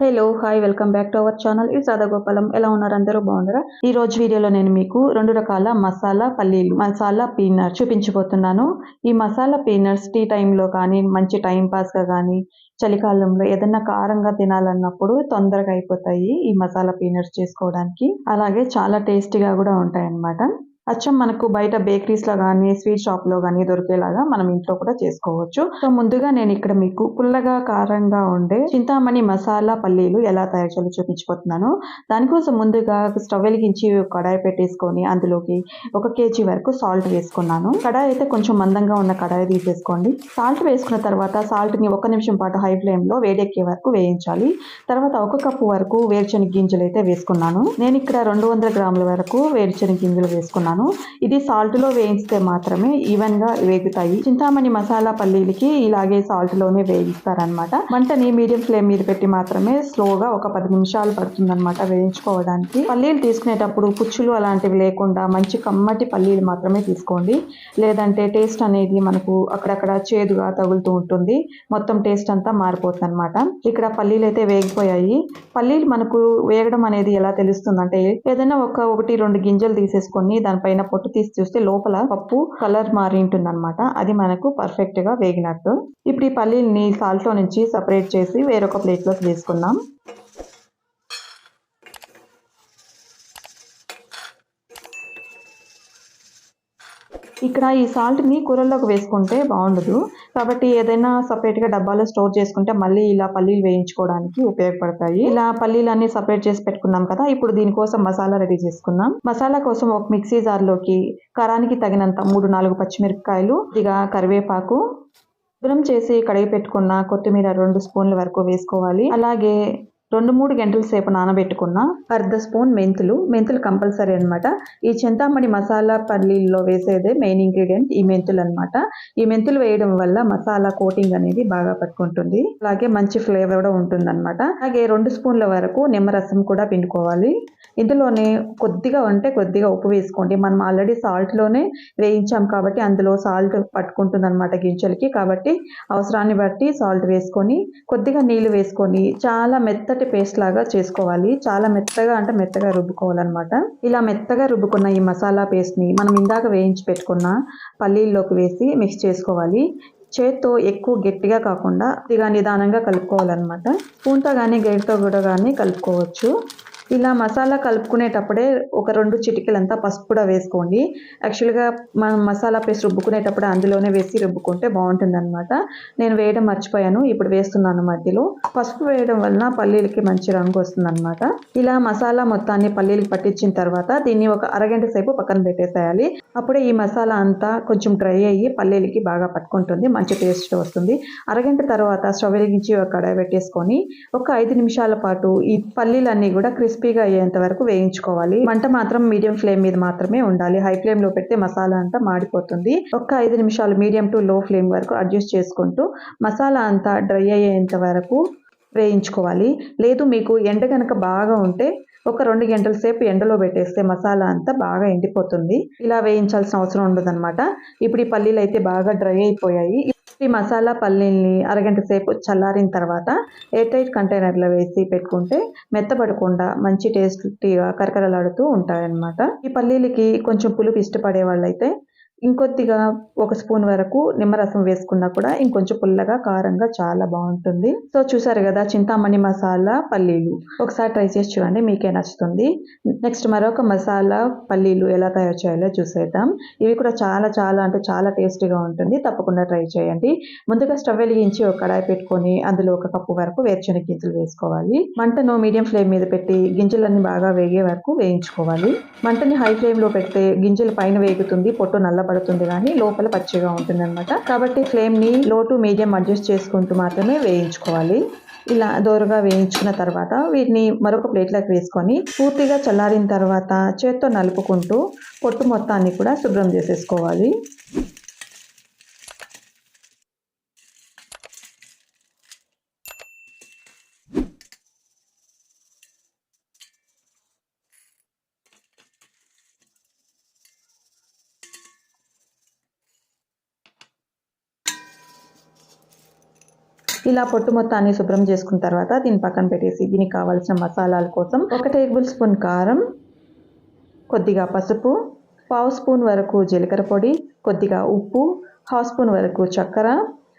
Hello hi welcome back to our channel ఇది గోపాలం ఎలా ఉన్నారు అందరూ? బాగున్నారా? ఈ రోజు వీడియోలో నేను మీకు రెండు రకాల మసాలా పల్లీలు మసాలా పీనర్ చూపించబోతున్నాను. ఈ మసాలా పీనర్స్ టీ టైంలో కానీ మంచి టైం పాస్గా కానీ చలికాలంలో ఏదైనా కారంగా తినాలన్నప్పుడు తొందరగా అయిపోతాయి ఈ మసాలా పీనట్స్ చేసుకోవడానికి. అలాగే చాలా టేస్టీగా కూడా ఉంటాయి అన్నమాట అచ్చం మనకు బయట బేకరీస్లో కానీ స్వీట్ షాప్లో కానీ దొరికేలాగా మనం ఇంట్లో కూడా చేసుకోవచ్చు. సో ముందుగా నేను ఇక్కడ మీకు పుల్లగా కారంగా ఉండే చింతామణి మసాలా పల్లీలు ఎలా తయారు చేయాలో చూపించిపోతున్నాను దానికోసం ముందుగా స్టవ్ వెలిగించి కడాయి పెట్టేసుకొని అందులోకి ఒక కేజీ వరకు సాల్ట్ వేసుకున్నాను. కడాయి అయితే కొంచెం మందంగా ఉన్న కడాయి తీసేసుకోండి. సాల్ట్ వేసుకున్న తర్వాత సాల్ట్ని ఒక నిమిషం పాటు హై ఫ్లేమ్లో వేడెక్కే వరకు వేయించాలి. తర్వాత ఒక కప్పు వరకు వేరుశనగ గింజలు అయితే వేసుకున్నాను. నేను ఇక్కడ రెండు వందల గ్రాముల వరకు వేరుశనగ గింజలు వేసుకున్నాను. ఇది సాల్ట్లో వేయిస్తే మాత్రమే ఈవెన్గా వేగుతాయి. చింతామణి మసాలా పల్లీలకి ఇలాగే సాల్ట్లోనే వేయిస్తారనమాట. వంటని మీడియం ఫ్లేమ్ మీద పెట్టి మాత్రమే స్లోగా ఒక పది నిమిషాలు పడుతుందనమాట వేయించుకోవడానికి. పల్లీలు తీసుకునేటప్పుడు పుచ్చులు అలాంటివి లేకుండా మంచి కమ్మటి పల్లీలు మాత్రమే తీసుకోండి. లేదంటే టేస్ట్ అనేది మనకు అక్కడక్కడ చేదుగా తగులుతూ ఉంటుంది. మొత్తం టేస్ట్ అంతా మారిపోతుంది అనమాట ఇక్కడ పల్లీలు అయితే వేగిపోయాయి. పల్లీలు మనకు వేగడం అనేది ఎలా తెలుస్తుందంటే ఏదైనా ఒక ఒకటి రెండు గింజలు తీసేసుకొని పైన పొట్టు తీసి చూస్తే లోపల పప్పు కలర్ మారి ఉంటుంది అనమాట అది మనకు పర్ఫెక్ట్గా వేగినట్టు. ఇప్పుడు ఈ పల్లీల్ని సాల్ట్ నుంచి సపరేట్ చేసి వేరొక ప్లేట్లో తీసుకుందాం. ఇక్కడ ఈ సాల్ట్ని కూరల్లోకి వేసుకుంటే బాగుండదు. కాబట్టి ఏదైనా సపరేట్గా డబ్బాలో స్టోర్ చేసుకుంటే మళ్ళీ ఇలా పల్లీలు వేయించుకోవడానికి ఉపయోగపడతాయి. ఇలా పల్లీలన్నీ సపరేట్ చేసి పెట్టుకున్నాం కదా ఇప్పుడు దీనికోసం మసాలా రెడీ చేసుకుందాం. మసాలా కోసం ఒక మిక్సీ జార్లోకి కరానికి తగినంత మూడు నాలుగు పచ్చిమిరపకాయలు ఇదిగా కరివేపాకు శుభ్రం చేసి కడిగి పెట్టుకున్న కొత్తిమీర రెండు స్పూన్ల వరకు వేసుకోవాలి. అలాగే రెండు మూడు గంటల సేపు నానబెట్టుకున్న అర్ధ స్పూన్ మెంతులు. మెంతులు కంపల్సరీ అనమాట ఈ చింతామణి మసాలా పల్లీల్లో వేసేదే మెయిన్ ఇంగ్రీడియంట్ ఈ మెంతులు అనమాట ఈ మెంతులు వేయడం వల్ల మసాలా కోటింగ్ అనేది బాగా పట్టుకుంటుంది. అలాగే మంచి ఫ్లేవర్ కూడా ఉంటుంది అనమాట అలాగే రెండు స్పూన్ల వరకు నిమ్మరసం కూడా పిండుకోవాలి. ఇందులోనే కొద్దిగా ఉంటే కొద్దిగా ఉప్పు వేసుకోండి. మనం ఆల్రెడీ సాల్ట్లోనే వేయించాం కాబట్టి అందులో సాల్ట్ పట్టుకుంటుంది అనమాట గింజలకి. కాబట్టి అవసరాన్ని బట్టి సాల్ట్ వేసుకొని కొద్దిగా నీళ్ళు వేసుకొని చాలా మెత్తటి పేస్ట్ లాగా చేసుకోవాలి. చాలా మెత్తగా అంటే మెత్తగా రుబ్బుకోవాలన్నమాట. ఇలా మెత్తగా రుబ్బుకున్న ఈ మసాలా పేస్ట్ని మనం ఇందాక వేయించి పెట్టుకున్న పల్లీల్లోకి వేసి మిక్స్ చేసుకోవాలి. చేత్తో ఎక్కువ గట్టిగా కాకుండా ఇదిగా నిదానంగా కలుపుకోవాలన్నమాట. స్పూన్తో కానీ గేట్తో కూడా కానీ కలుపుకోవచ్చు. ఇలా మసాలా కలుపుకునేటప్పుడే ఒక రెండు చిటికలంతా పసుపు కూడా వేసుకోండి. యాక్చువల్గా మనం మసాలా పేస్ట్ రుబ్బుకునేటప్పుడు అందులోనే వేసి రుబ్బుకుంటే బాగుంటుంది అనమాట నేను వేయడం మర్చిపోయాను ఇప్పుడు వేస్తున్నాను మధ్యలో. పసుపు వేయడం వలన పల్లీలకి మంచి రంగు వస్తుంది అనమాట ఇలా మసాలా మొత్తాన్ని పల్లీలకి పట్టించిన తర్వాత దీన్ని ఒక అరగంట సేపు పక్కన పెట్టేసేయాలి. అప్పుడే ఈ మసాలా అంతా కొంచెం డ్రై అయ్యి పల్లీలకి బాగా పట్టుకుంటుంది మంచి టేస్ట్ వస్తుంది. అరగంట తర్వాత స్టవ్ వెలిగించి ఒక కడాయి పెట్టేసుకొని ఒక ఐదు నిమిషాల పాటు ఈ పల్లీలన్నీ కూడా క్రిస్పీగా అయ్యేంత వరకు వేయించుకోవాలి. మంట మాత్రం మీడియం ఫ్లేమ్ మీద మాత్రమే ఉండాలి. హై ఫ్లేమ్లో పెడితే మసాలా అంతా మాడిపోతుంది. ఒక్క ఐదు నిమిషాలు మీడియం టు లో ఫ్లేమ్ వరకు అడ్జస్ట్ చేసుకుంటూ మసాలా అంతా డ్రై అయ్యేంత వరకు వేయించుకోవాలి. లేదు మీకు ఎండ కనుక బాగా ఉంటే ఒక రెండు గంటల సేపు ఎండలో పెట్టేస్తే మసాలా అంతా బాగా ఎండిపోతుంది. ఇలా వేయించాల్సిన అవసరం ఉండదన్నమాట. ఇప్పుడు ఈ పల్లీలు అయితే బాగా డ్రై అయిపోయాయి. ఈ మసాలా పల్లీల్ని అరగంట సేపు చల్లారిన తర్వాత ఎయిర్ టైట్ కంటైనర్లో వేసి పెట్టుకుంటే మెత్తపడకుండా మంచి టేస్టీగా కరకరలాడుతూ ఉంటాయన్నమాట. ఈ పల్లీలకి కొంచెం పులుపు ఇష్టపడే వాళ్ళైతే ఇంకొద్దిగా ఒక స్పూన్ వరకు నిమ్మరసం వేసుకున్నా కూడా ఇంకొంచెం పుల్లగా కారంగా చాలా బాగుంటుంది. సో చూసారు కదా చింతామణి మసాలా పల్లీలు. ఒకసారి ట్రై చేసి చూడండి మీకే నచ్చుతుంది. నెక్స్ట్ మరొక మసాలా పల్లీలు ఎలా తయారు చేయాలో చూసేద్దాం. ఇవి కూడా చాలా చాలా అంటే చాలా టేస్టీగా ఉంటుంది. తప్పకుండా ట్రై చేయండి. ముందుగా స్టవ్ వెలిగించి ఒక కడాయి పెట్టుకొని అందులో ఒక కప్పు వరకు వేరుశనగ గింజలు వేసుకోవాలి. మంటను మీడియం ఫ్లేమ్ మీద పెట్టి గింజలన్నీ బాగా వేగే వరకు వేయించుకోవాలి. మంటని హై ఫ్లేమ్లో పెడితే గింజలు పైన వేగుతుంది పొట్టు నల్లబడి పడుతుంది కానీ లోపల పచ్చిగా ఉంటుంది అనమాట కాబట్టి ఫ్లేమ్ని లో టు మీడియం అడ్జస్ట్ చేసుకుంటూ మాత్రమే వేయించుకోవాలి. ఇలా దోరగా వేయించుకున్న తర్వాత వీటిని మరొక ప్లేట్లోకి వేసుకొని పూర్తిగా చల్లారిన తర్వాత చేత్తో నలుపుకుంటూ పొట్టు మొత్తాన్ని కూడా శుభ్రం చేసేసుకోవాలి. ఇలా పొట్టు మొత్తాన్ని శుభ్రం చేసుకున్న తర్వాత దీన్ని పక్కన పెట్టేసి దీనికి కావాల్సిన మసాలాల కోసం ఒక టేబుల్ స్పూన్ కారం కొద్దిగా పసుపు పావు స్పూన్ వరకు జీలకర్ర పొడి కొద్దిగా ఉప్పు హాఫ్ స్పూన్ వరకు చక్కెర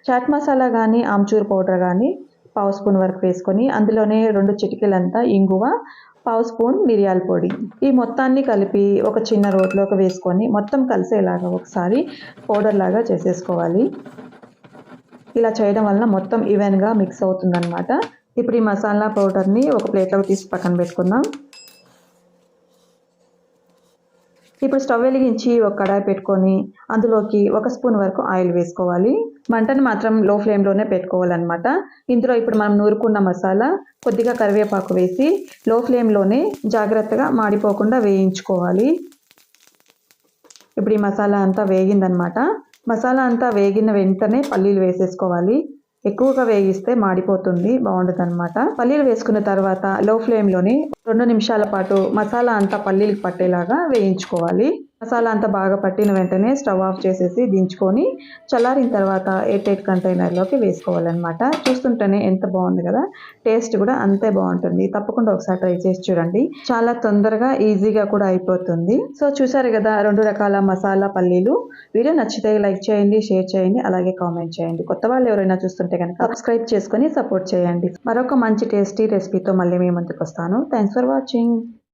చాట్ మసాలా కానీ ఆమ్చూర్ పౌడర్ కానీ పావు స్పూన్ వరకు వేసుకొని అందులోనే రెండు చిటికెలంతా ఇంగువ పావు స్పూన్ మిరియాల పొడి. ఈ మొత్తాన్ని కలిపి ఒక చిన్న రోట్లోకి వేసుకొని మొత్తం కలిసేలాగా ఒకసారి పౌడర్ లాగా చేసేసుకోవాలి. ఇలా చేయడం వలన మొత్తం ఈవెన్గా మిక్స్ అవుతుందన్నమాట. ఇప్పుడు ఈ మసాలా పౌడర్ని ఒక ప్లేట్లోకి తీసి పక్కన పెట్టుకుందాం. ఇప్పుడు స్టవ్ వెలిగించి ఒక కడాయి పెట్టుకొని అందులోకి ఒక స్పూన్ వరకు ఆయిల్ వేసుకోవాలి. మంటను మాత్రం లో ఫ్లేమ్లోనే పెట్టుకోవాలన్నమాట. ఇందులో ఇప్పుడు మనం నూరుకున్న మసాలా కొద్దిగా కరివేపాకు వేసి లో ఫ్లేమ్లోనే జాగ్రత్తగా మాడిపోకుండా వేయించుకోవాలి. ఇప్పుడు ఈ మసాలా అంతా వేగిందనమాట మసాలా అంతా వేగిన వెంటనే పల్లీలు వేసేసుకోవాలి. ఎక్కువగా వేగిస్తే మాడిపోతుంది బాగుంటుంది అనమాట పల్లీలు వేసుకున్న తర్వాత లో ఫ్లేమ్లోనే రెండు నిమిషాల పాటు మసాలా అంతా పల్లీలకు పట్టేలాగా వేయించుకోవాలి. మసాలా అంతా బాగా పట్టిన వెంటనే స్టవ్ ఆఫ్ చేసేసి దించుకొని చల్లారిన తర్వాత ఎయిట్ ఎయిట్ కంటైనర్లోకి వేసుకోవాలన్నమాట. చూస్తుంటేనే ఎంత బాగుంది కదా? టేస్ట్ కూడా అంతే బాగుంటుంది. తప్పకుండా ఒకసారి ట్రై చేసి చూడండి. చాలా తొందరగా ఈజీగా కూడా అయిపోతుంది. సో చూసారు కదా రెండు రకాల మసాలా పల్లీలు. వీడియో నచ్చితే లైక్ చేయండి షేర్ చేయండి అలాగే కామెంట్ చేయండి. కొత్త వాళ్ళు ఎవరైనా చూస్తుంటే కనుక సబ్స్క్రైబ్ చేసుకొని సపోర్ట్ చేయండి. మరొక మంచి టేస్టీ రెసిపీతో మళ్ళీ మీ ముందుకు వస్తాను. Thanks for watching.